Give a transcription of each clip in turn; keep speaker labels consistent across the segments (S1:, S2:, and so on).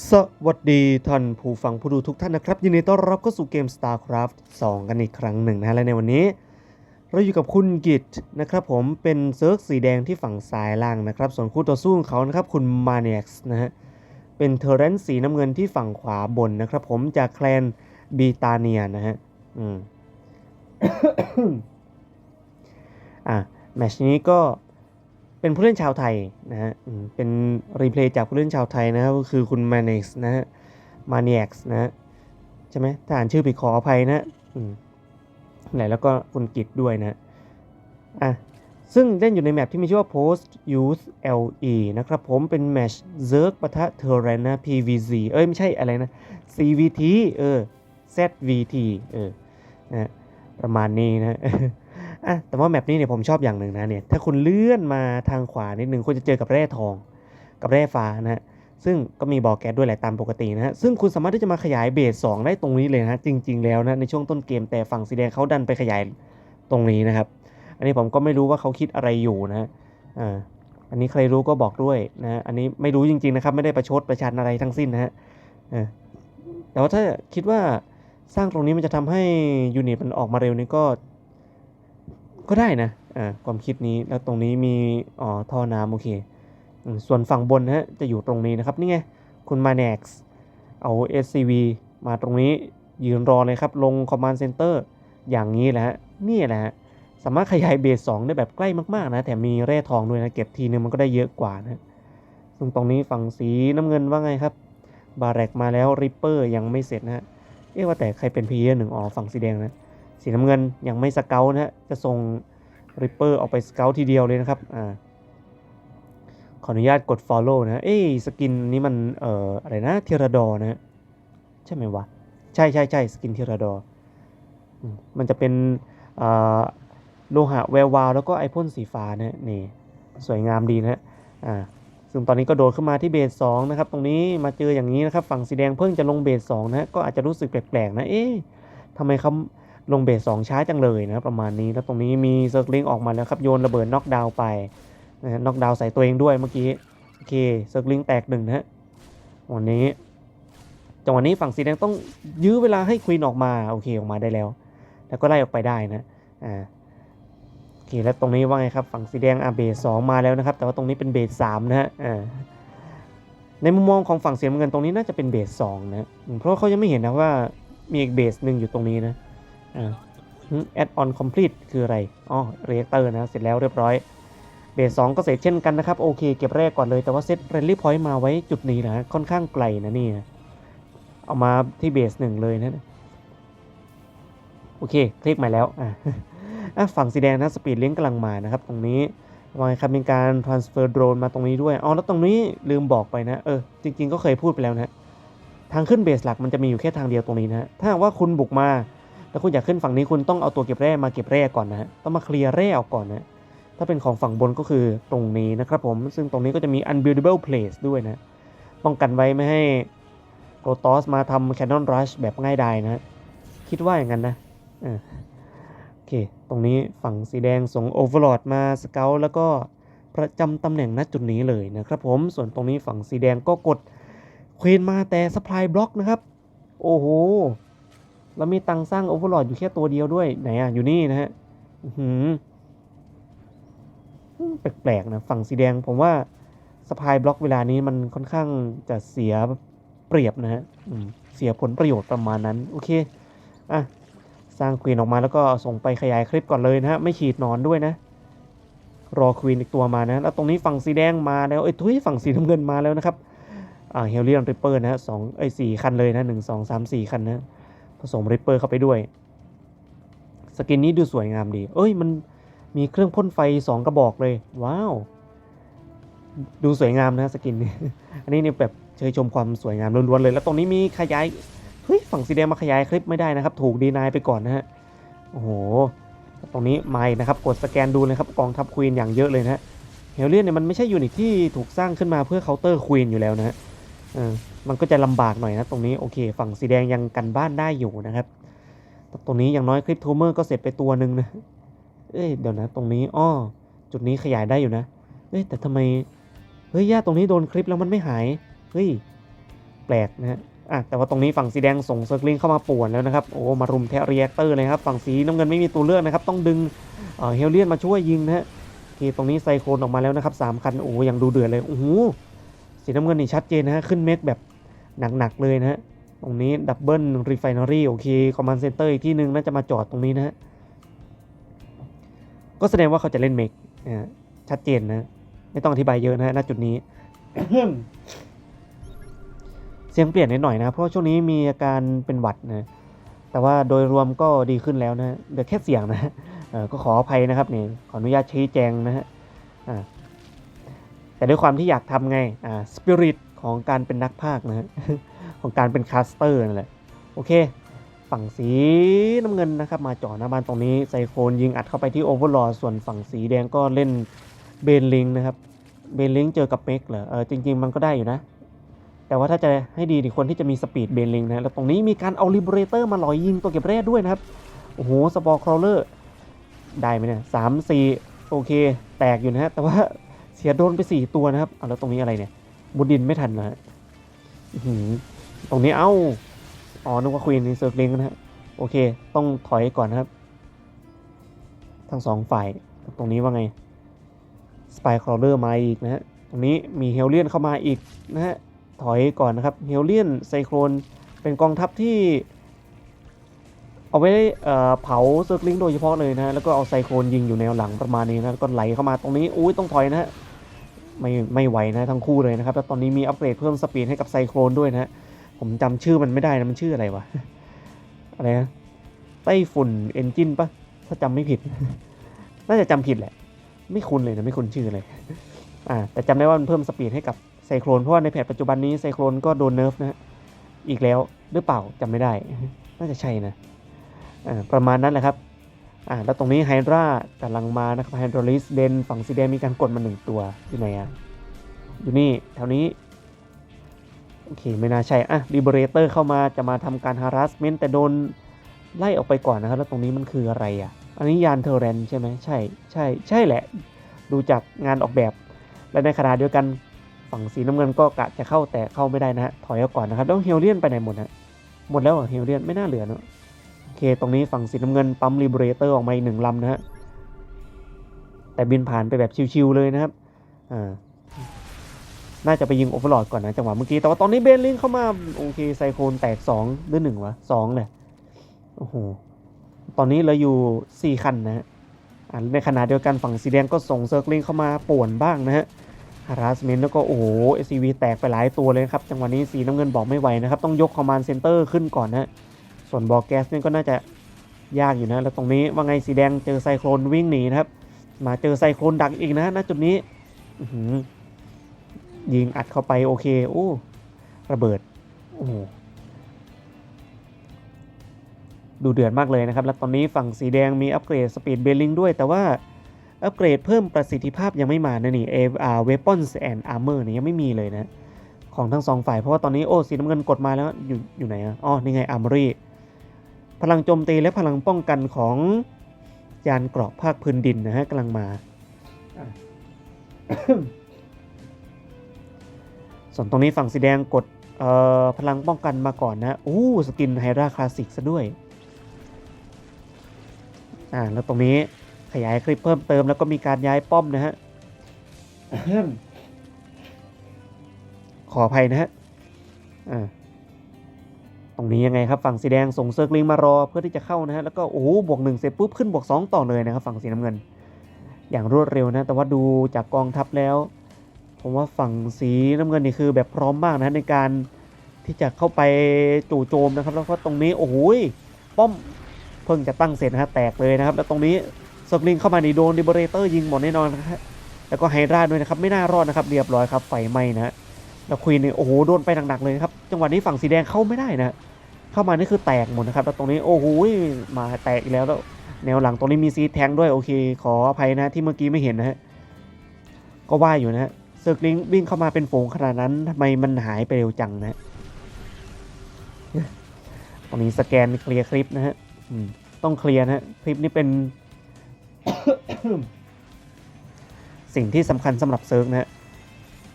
S1: สวัสดีท่านผู้ฟังผู้ดูทุกท่านนะครับ ยินดีต้อนรับเข้าสู่เกม StarCraft 2 กันอีกครั้งหนึ่งนะฮะและในวันนี้ เราอยู่กับคุณกิตนะครับผมเป็นเซิร์ฟสีแดงที่ฝั่งซ้ายล่างนะครับ ส่วนคู่ต่อสู้ของเขานะครับคุณมาเน็กซ์นะฮะเป็นเทอร์เรนสีน้ำเงินที่ฝั่งขวาบนนะครับผมจากแคลนบีตาเนียนะฮะอืมอะแมชนี้ก็ เป็นผู้เล่นชาวไทยนะฮะเป็นรีเพลย์จากผู้เล่นชาวไทยนะครับก็คือคุณมาเน็กซ์นะฮะมาเน็กซ์นะฮะใช่ไหมถ้าอ่านชื่อผิดขออภัยนะอืมไหนแล้วก็คุณกิจด้วยนะอะซึ่งเล่นอยู่ในแมปที่มีชื่อว่า Post Youth LE นะครับผมเป็นแมช Zerg ปะทะ t e r r a n นะ PVZ เอ้ย ไม่ใช่อะไรนะ CVT เออ ZVT เออนะประมาณนี้นะ อะแต่ว่าแมปนี้เนี่ยผมชอบอย่างหนึ่งนะเนี่ยถ้าคุณเลื่อนมาทางขวานิดหนึ่งคุณจะเจอกับแร่ทอง กับแร่ฟ้านะฮะซึ่งก็มีบ่อแก๊สด้วยแหละตามปกตินะฮะซึ่งคุณสามารถที่จะมาขยายเบส2ได้ตรงนี้เลยนะจริง ๆ แล้วนะในช่วงต้นเกมแต่ฝั่งสีแดงเขาดันไปขยายตรงนี้นะครับ อันนี้ผมก็ไม่รู้ว่าเขาคิดอะไรอยู่นะฮะอ่าอันนี้ใครรู้ก็บอกด้วยนะอันนี้ไม่รู้จริง ๆ นะครับ ไม่ได้ประชดประชันอะไรทั้งสิ้นนะฮะแต่ว่าถ้าคิดว่าสร้างตรงนี้มันจะทำให้ยูนิตมันออกมาเร็วนี่ก็ ก็ได้นะอ่าความคิดนี้แล้วตรงนี้มีอ๋อท่อน้ำโอเค ส่วนฝั่งบนนะฮะจะอยู่ตรงนี้นะครับนี่ไงคุณมา n น x เอา SCV มาตรงนี้ยืนรอเลยครับ ลง Command Center อย่างนี้แหละฮะนี่แหละฮะสามารถขยายเบส2ได้แบบใกล้มากๆนะแถมมีแร่ทองด้วยนะ เก็บทีนึงมันก็ได้เยอะกว่านะซึ่งตรงนี้ฝั่งสีน้ำเงินว่าไงครับ บาแรกมาแล้วริปเปอร์ยังไม่เสร็จนะฮะเอ๊ะว่าแต่ใครเป็นพีเอหนึ่งอ๋อฝั่งสีแดงนะ สีน้ำเงินยังไม่สเกลนะฮะจะส่งริปเปอร์ออกไปสเกลทีเดียวเลยนะครับอ่าขออนุญาตกด follow นะเอ้ยสกินนี้มันเอ่ออะไรนะเทราดอนะใช่ไหมวะ ใช่ใช่ใช่สกินเทราดอมันจะเป็นโลหะแวววาว แล้วก็ไอพ่นสีฟ้านะนี่สวยงามดีนะอ่าซึ่งตอนนี้ก็โดดขึ้นมาที่เบสสองนะครับ ตรงนี้มาเจออย่างนี้นะครับ ฝั่งสีแดงเพิ่งจะลงเบสสองนะก็อาจจะรู้สึกแปลกๆนะเอ๊ะทำไมเขา ลงเบสสองช้าจังเลยนะประมาณนี้แล้วตรงนี้มีเซอร์ลิงออกมาแล้วครับโยนระเบิดน็อกดาวน์ไปนะน็อกดาวน์ใส่ตัวเองด้วยเมื่อกี้โอเคเซิร์ฟลิงแตกหนึ่งนะฮะวันนี้จังหวะนี้ฝั่งสีแดงต้องยื้อเวลาให้ควีนออกมาโอเคออกมาได้แล้ว แล้วก็ไล่ออกไปได้นะอ่าโอเคแล้วตรงนี้ว่าไงครับฝั่งสีแดงอะเบสสองมาแล้วนะครับ แต่ว่าตรงนี้เป็นเบสสามนะฮะอ่าในมุมมองของฝั่งเสียงเงินตรงนี้น่าจะเป็นเบสสองนะเพราะเขายังไม่เห็นนะว่ามีอีกเบสหนึ่งอยู่ตรงนี้นะ อ่า add on complete คืออะไร อ๋อเรเตอร์นะ เสร็จแล้วเรียบร้อยเบสสองก็เสร็จเช่นกันนะครับ โอเคเก็บแรกก่อนเลยแต่ว่าเซตเรนลี่พอยต์มาไว้จุดนี้นะค่อนข้างไกลนะนี่เอามาที่เบสหนึ่งเลยนะโอเค คลิกมาแล้วอะฝั่งสีแดงนะสปีดเลี้ยงกำลังมานะครับ ตรงนี้วางครับมีการ transfer drone มาตรงนี้ด้วยอ๋อแล้วตรงนี้ลืมบอกไปนะ เออ จริง ๆ ก็เคยพูดไปแล้วนะ ทางขึ้นเบสหลักมันจะมีอยู่แค่ทางเดียวตรงนี้นะ ถ้าว่าคุณบุกมา แล้วคุณอยากขึ้นฝั่งนี้คุณต้องเอาตัวเก็บแร่มาเก็บแร่ก่อนนะฮะต้องมาเคลียร์แร่ออกก่อนนะถ้าเป็นของฝั่งบนก็คือตรงนี้นะครับผม ซึ่งตรงนี้ก็จะมี unbuildable place ด้วยนะ ป้องกันไว้ไม่ให้โ o ตอสมาทำ cannon rush แบบง่ายดายนะ คิดว่าอย่างนั้นนะโอเค ตรงนี้ฝั่งสีแดงส่ง overlord มาสเกลแล้วก็ประจำตำแหน่งณจุดนี้เลยนะครับผม ส่วนตรงนี้ฝั่งสีแดงก็กดควีนมาแต่ supply block นะครับ โอ้โห แล้วมีตังสร้าง overlord อยู่แค่ตัวเดียวด้วย ไหนอะ อยู่นี่นะฮะหือแปลกๆนะ ฝั่งสีแดงผมว่าสปายบล็อกเวลานี้มันค่อนข้างจะเสียเปรียบนะฮะเสียผลประโยชน์ประมาณนั้น โอเค อะ สร้างควีนออกมาแล้วก็ส่งไปขยายคลิปก่อนเลยนะฮะ ไม่ฉีดนอนด้วยนะ รอควีนอีกตัวมานะ แล้วตรงนี้ฝั่งสีแดงมาแล้วเอ้ยทุยฝั่งสีน้ำเงินมาแล้วนะครับ อ่าเฮลเลียนริปเปอร์นะฮะสองเอ้สี่คันเลยนะหนึ่งสองสามสี่คันนะ ผสมริปเปอร์เข้าไปด้วย สกินนี้ดูสวยงามดี เอ้ยมันมีเครื่องพ่นไฟ 2 กระบอกเลย ว้าว ดูสวยงามนะสกินนี้อันนี้เนี่ยแบบเชยชมความสวยงามล้วนๆเลย แล้วตรงนี้มีขยายเฮ้ยฝั่งสีแดงมาขยายคลิปไม่ได้นะครับ ถูกดีนายไปก่อนนะฮะโอ้โหตรงนี้ไม่นะครับกดสแกนดูเลยครับกองทัพควีนอย่างเยอะเลยนะฮะเฮลเลียนเนี่ยมันไม่ใช่ยูนิตที่ถูกสร้างขึ้นมาเพื่อเคาน์เตอร์ควีนอยู่แล้วนะฮะ เออมันก็จะลำบากหน่อยนะตรงนี้โอเค ฝั่งสีแดงยังกันบ้านได้อยู่นะครับ ตรงนี้อย่างน้อยคลิปทูเมอร์ก็เสร็จไปตัวหนึ่งนะเอ้ยเดี๋ยวนะ ตรงนี้อ้อจุดนี้ขยายได้อยู่นะเอ้ยแต่ทำไมเฮ้ยญาตรงนี้โดนคลิปแล้วมันไม่หายเฮ้ยแปลกนะฮะอะแต่ว่าตรงนี้ฝั่งสีแดงส่งเซิร์ฟลิงเข้ามาป่วนแล้วนะครับโอ้มารุมแทะเรีแอคเตอร์เลยครับฝั่งสีน้ำเงินไม่มีตัวเลือกนะครับต้องดึงเฮลเลียนมาช่วยยิงนะฮะโอเคตรงนี้ไซโคนออกมาแล้วนะครับสามคันโอ้ยังดูเดือดเลยโอ้โห สีน้ำเงินนี่ชัดเจนนะฮะขึ้นเมกแบบหนักๆเลยนะฮะตรงนี้ดับเบิลรีไฟนอรี่โอเคคอมมานด์เซนเตอร์อีกที่หนึ่งน่าจะมาจอดตรงนี้นะฮะก็แสดงว่าเขาจะเล่นเมกนะฮะชัดเจนนะ ไม่ต้องอธิบายเยอะนะฮะณจุดนี้ เสียงเปลี่ยนนิดหน่อยนะ เพราะช่วงนี้มีอาการเป็นหวัดนะแต่ว่าโดยรวมก็ดีขึ้นแล้วนะเดี๋ยวแค่เสียงนะก็ขออภัยนะครับเนี่ยขออนุญาตชี้แจงนะฮะ แต่ด้วยความที่อยากทำไง อ่า สปิริตของการเป็นนักพากย์นะ ของการเป็นคาสเตอร์นั่นแหละ โอเค ฝั่งสีน้ำเงินนะครับ มาจ่อหน้าบ้านตรงนี้ ไซโคนยิงอัดเข้าไปที่โอเวอร์ลอส่วนฝั่งสีแดงก็เล่นเบนลิงนะครับ เบนลิงเจอกับเมกเหรอ เออ จริง ๆ มันก็ได้อยู่นะ แต่ว่าถ้าจะให้ดีนี่ควรที่จะมีสปีดเบนลิงนะ แล้วตรงนี้มีการเอาลิเบเรเตอร์มาหลอยยิงตัวเก็บแร่ด้วยนะครับ โอ้โห สปอร์ครอเลอร์ ได้ไหมเนี่ยสามสี่โอเค แตกอยู่นะฮะ แต่ว่า สียโดนไปสี่ตัวนะครับเอาแล้วตรงนี้อะไรเนี่ยมุดดินไม่ทันนะฮะตรงนี้เอ้า อ๋อนึกว่าควีนในเซิร์ฟลิงนะฮะ โอเค ต้องถอยก่อนนะครับ ทั้งสองฝ่าย ตรงนี้ว่าไงสไปครอเลอร์มาอีกนะฮะ ตรงนี้มีเฮลเลียนเข้ามาอีกนะฮะ ถอยก่อนนะครับ เฮลเลียนไซโครน เป็นกองทัพที่ เอาไว้เผาเซิร์ฟลิงโดยเฉพาะเลยนะฮะ แล้วก็เอาไซโครนยิงอยู่แนวหลังประมาณนี้นะ ก็ไหลเข้ามาตรงนี้ อุ้ยต้องถอยนะฮะ ไม่ไม่ไหวนะทั้งคู่เลยนะครับ แล้วตอนนี้มีอัปเกรดเพิ่มสปีดให้กับไซโครนด้วยนะฮะผมจำชื่อมันไม่ได้นะมันชื่ออะไรวะอะไรนะไต้ฝุ่นเอนจินปะถ้าจำไม่ผิด น่าจะจำผิดแหละ ไม่คุ้นเลยนะไม่คุ้นชื่อเลยอ่าแต่จำได้ว่ามันเพิ่มสปีดให้กับไซโครนเพราะว่าในแพทปัจจุบันนี้ไซโครนก็โดนเนิร์ฟนะฮะอีกแล้วหรือเปล่าจำไม่ได้ น่าจะใช่นะอ่าประมาณนั้นแหละครับ อ่าแล้วตรงนี้ไฮดรากำลังมานะครับไฮดรลิสเดนฝั่งสีแดงมีการกดมาหนึ่งตัวอยู่ไหนอะอยู่นี่แถวนี้โอเคไม่น่าใช่อะ Liberator เข้ามาจะมาทำการ harassment แต่โดนไล่ออกไปก่อนนะครับ แล้วตรงนี้มันคืออะไรอะ อันนี้ยานเทอร์เรนใช่ไหมใช่ใช่ใช่แหละ ดูจากงานออกแบบ และในขณะเดียวกันฝั่งสีน้ำเงินก็กะจะเข้าแต่เข้าไม่ได้นะฮะถอยออกก่อนนะครับ แล้วเฮลเลียนไปไหนหมดฮะหมดแล้วเหรอเฮลเลียนไม่น่าเหลือเนอะ ตรงนี้ฝั่งสีน้ำเงินปั๊ม Liberator ออกมาอีกหนึ่งลำนะฮะ แต่บินผ่านไปแบบชิวๆเลยนะครับ อ่า น่าจะไปยิงโอเวอร์ลอดก่อนนะจังหวะเมื่อกี้ แต่ว่าตอนนี้เบนลิงเข้ามา โอเคไซโคนแตก2หรือ1วะ2เลยโอ้โห ตอนนี้เหลือยู่ 4 คันนะฮะในขณะเดียวกันฝั่งสีแดงก็ส่งเซิร์ฟลิงเข้ามาป่วนบ้างนะฮะฮาราสเมนแล้วก็โอ้โห SCV แตกไปหลายตัวเลยครับ จังหวะนี้สีน้ำเงินบอกไม่ไหวนะครับ ต้องยกคอมมานด์เซนเตอร์ขึ้นก่อนนะฮะ ส่วนบอแก๊สนี่ก็น่าจะยากอยู่นะ แล้วตรงนี้ว่าไงสีแดงเจอไซโครนวิ่งหนีนะครับ มาเจอไซโครนดักอีกนะณจุดนี้ยิงอัดเข้าไปโอเคโอ้ระเบิดโอ้ดูเดือดมากเลยนะครับ แล้วตอนนี้ฝั่งสีแดงมีอัปเกรดสปีดเบลลิงด้วย แต่ว่าอัปเกรดเพิ่มประสิทธิภาพยังไม่มานะนี่เออ่า weapons and armor เนี่ยยังไม่มีเลยนะ ของทั้งสองฝ่ายเพราะว่าตอนนี้โอ้สีน้ำเงินกดมาแล้วอยู่อยู่ไหนอะอ๋อนี่ไง armory พลังโจมตีและพลังป้องกันของยานเกราะภาคพื้นดินนะฮะกำลังมา ส่วนตรงนี้ฝั่งสีแดงกดพลังป้องกันมาก่อนนะอู้สกินไฮราคลาสสิกซะด้วย อ่า แล้วตรงนี้ขยายคลิปเพิ่มเติมแล้วก็มีการย้ายป้อมนะฮะ ขออภัยนะฮะ อ่า ตรงนี้ยังไงครับฝั่งสีแดงส่งเซิร์กลิงมารอเพื่อที่จะเข้านะฮะแล้วก็โอ้โหบวกหนึ่งเสร็จปุ๊บขึ้นบวกสองต่อเลยนะครับฝั่งสีน้ำเงิน อย่างรวดเร็วนะ แต่ว่าดูจากกองทัพแล้ว ผมว่าฝั่งสีน้ำเงินนี่คือแบบพร้อมมากนะในการที่จะเข้าไปจู่โจมนะครับ แล้วก็ตรงนี้โอ้โหป้อมเพิ่งจะตั้งเสร็จนะฮะแตกเลยนะครับ แล้วตรงนี้สกลิงเข้ามาในโดนดิเบเรเตอร์ยิงหมดแน่นอนนะครับแล้วก็ไฮดราด้วยนะครับไม่น่ารอดนะครับเรียบร้อยครับไฟไหม้นะฮะ แล้วควีนนี่ยโอ้โหโดนไปหนักๆเลยครับจังหวะนี้ฝั่งสีแดงเข้าไม่ได้นะเข้ามานี่คือแตกหมดนะครับแล้วตรงนี้โอ้โหมาแตกอีกแล้วแล้ว แนวหลังตรงนี้มีซีแทงด้วยโอเค ขออภัยนะที่เมื่อกี้ไม่เห็นนะฮะก็ว่าอยู่นะฮะเซอร์กลิงวิ่งเข้ามาเป็นฝูงขนาดนั้นทำไมมันหายไปเร็วจังนะตรงนี้สแกนเคลียร์คลิปนะฮะต้องเคลียร์นะฮะคลิปนี้เป็น สิ่งที่สำคัญสำหรับเซิร์กนะฮะ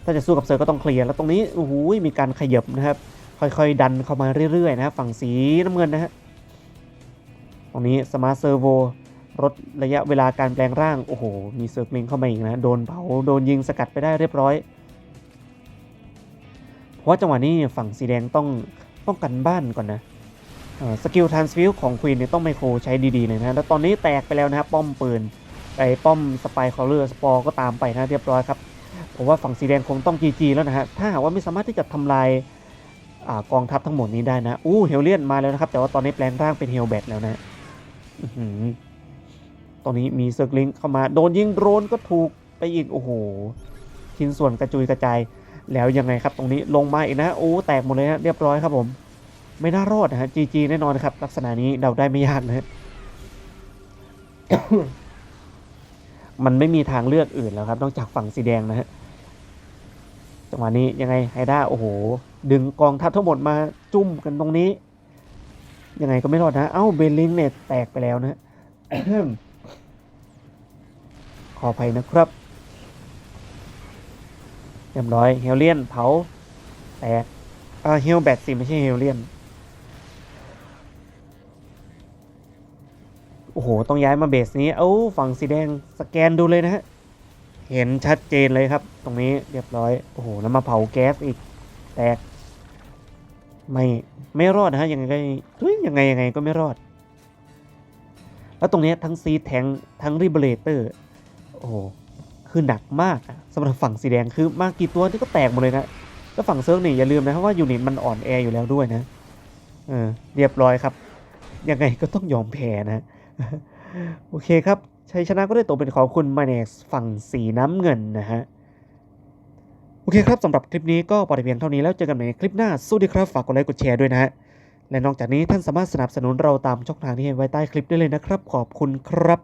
S1: ถ้าจะสู้กับเซิร์ก็ต้องเคลียร์ แล้วตรงนี้โอ้โหมีการขยับนะครับ ค่อยๆ ดันเข้ามาเรื่อยๆนะฮะฝั่งสีน้ำเงินนะฮะ ตรงนี้สมาร์ทเซอร์โวลดระยะเวลาการแปลงร่าง โอ้โห มีเซิร์ฟลิงเข้ามาอีกนะ โดนเผา โดนยิงสกัดไปได้เรียบร้อย เพราะว่าจังหวะนี้ฝั่งสีแดงต้องต้องกันบ้านก่อนนะสกิลทรานสฟิลของควีนเนี่ยต้องไมโครใช้ดีๆเลยนะแล้วตอนนี้แตกไปแล้วนะครับป้อมปืนไอ้ป้อมสปายคอลเลอร์สปอร์ก็ตามไปนะเรียบร้อยครับ ผมว่าฝั่งสีแดงคงต้อง GG แล้วนะฮะถ้าหากว่าไม่สามารถที่จะทำลายอากองทัพทั้งหมดนี้ได้นะอู้เฮลเลียนมาแล้วนะครับ แต่ว่าตอนนี้แปลงร่างเป็นเฮลแบทแล้วนะอื้อหือตรงนี้มีเซิร์กลิงเข้ามาโดนยิงโดรนก็ถูกไปอีกโอ้โหชิ้นส่วนกระจุยกระจายแล้วยังไงครับตรงนี้ลงมาอีกนะโอ้แตกหมดเลยนะเรียบร้อยครับผม ไม่น่ารอดนะฮะ GG แน่นอนครับ ลักษณะนี้เดาได้ไม่ยากนะฮะมันไม่มีทางเลือกอื่นแล้วครับ นอกจากฝั่งสีแดงนะฮะ งหวะนี้ยังไงไฮด้าโอ้โห ดึงกองทัพทั้งหมดมาจุ่มกันตรงนี้ ยังไงก็ไม่รอดนะ เอ้าเบลลิงเนี่ยแตกไปแล้วนะขออภัยนะครับเรียบร้อยเฮลเลียนเผาแตกอ่าเฮลแบตสิไม่ใช่เฮลเลียนโอ้โห ต้องย้ายมาเบสนี้ เอ้าฝั่งสีแดงสแกนดูเลยนะฮะ เห็นชัดเจนเลยครับ ตรงนี้เรียบร้อย โอ้โห แล้วมาเผาแก๊สอีก แตก ไม่ ไม่รอดนะฮะ ยังไงเฮ้ยยังไงยังไงก็ไม่รอด แล้วตรงนี้ทั้งซีแทงทั้งรีเบเลเตอร์ โอ้โห คือหนักมากสำหรับฝั่งสีแดงคือมากกี่ตัวที่ก็แตกหมดเลยนะ แล้วฝั่งเซิร์ฟนี่อย่าลืมนะครับว่ายูนิตมันอ่อนแออยู่แล้วด้วยนะ เออ เรียบร้อยครับ ยังไงก็ต้องยอมแพ้นะ โอเคครับ ชัยชนะก็ได้ตกเป็นของคุณมาเนสฝั่งสีน้ำเงินนะฮะ โอเคครับสำหรับคลิปนี้ก็ปอยเพียงเท่านี้แล้วเจอกันใหม่ในคลิปหน้าสวัสดีครับ ฝากกดไลค์กดแชร์ด้วยนะฮะ และนอกจากนี้ท่านสามารถสนับสนุนเราตามช่องทางที่เห็นไว้ใต้คลิปได้เลยนะครับ ขอบคุณครับ